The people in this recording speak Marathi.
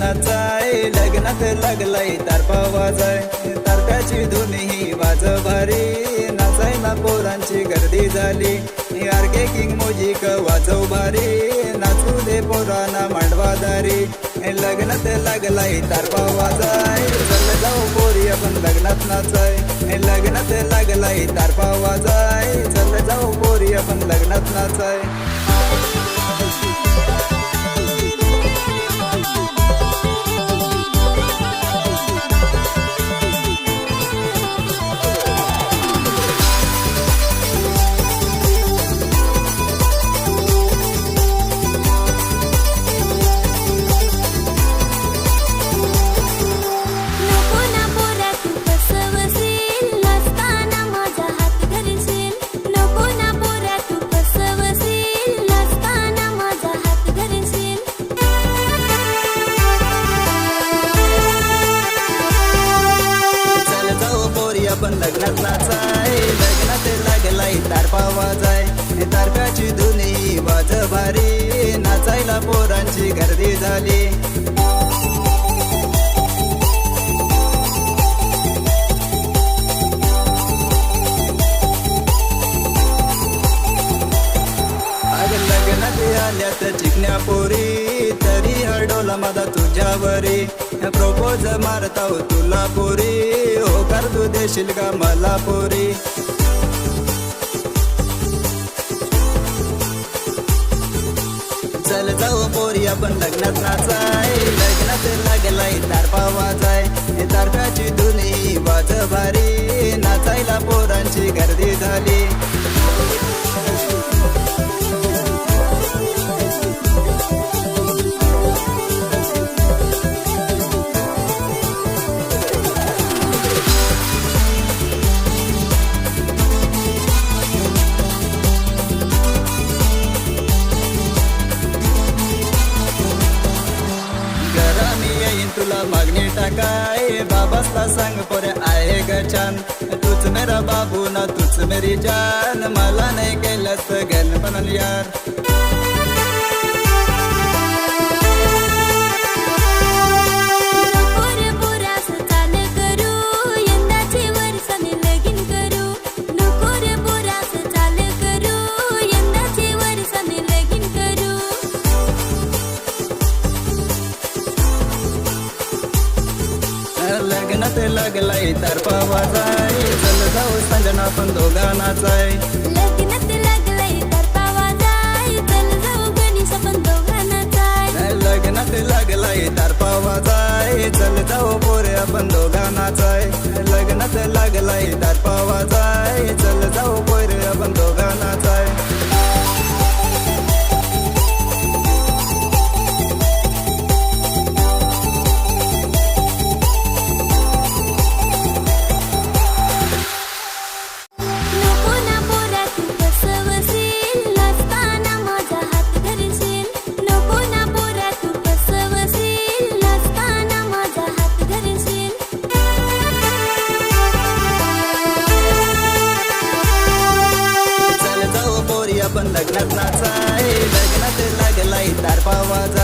लग्नात लागलाय तारपा वाजाय तारप्याची धुन ही वाज भारी नाचायला पोरांची गर्दी झाली. आरके किंग मोजिक वाजव भारी. नाचू दे पोरांना मांडवादारी लग्नात लागलाय तारपा वाजाय चल जाऊ पोरी आपण लग्नात नाचाय. लग्नात लागलाय तारपा वाजाय चल जाऊ पोरी आपण लग्नात नाचाय. लग्नाचा लग्नात लग्नात लागलाय तारपा वाजाय तारप्याची धुनी वाज भारी नाचायला पोरांची गर्दी झाली लग्नात आल्यात चिकण्या पोरी. झाला माझा तुझ्यावरी. प्रपोज मारताव तुला पोरी. हो कर तू देशील का मला पोरी. चल जाऊ पोरी आपण लग्नात नाचाय. लग्नात लागलाय तारपा वाजाय तारप्याची धुनी वाज भारी नाचायला पोरांची गर्दी झाली. काय? बाबासला सांग पोरे आहे ग छान. तूच मेरा बाबू ना तूच मेरी जान. मला नाही केलंस गण पण यार. लागलाय तर वाजाय चल जाऊ संजना पण दोघा नाचाय लग्नात लागलंय तर पावाजाय चल जाऊ गणेश आपण दोघांना जाय. लग्नात लागलाय तर वाजाय चल जाऊ पोरे आपण दोघा नाचाय लग्नात लागलाय पण लग्नात नाचाय. लग्नात लागलाय तार पावाज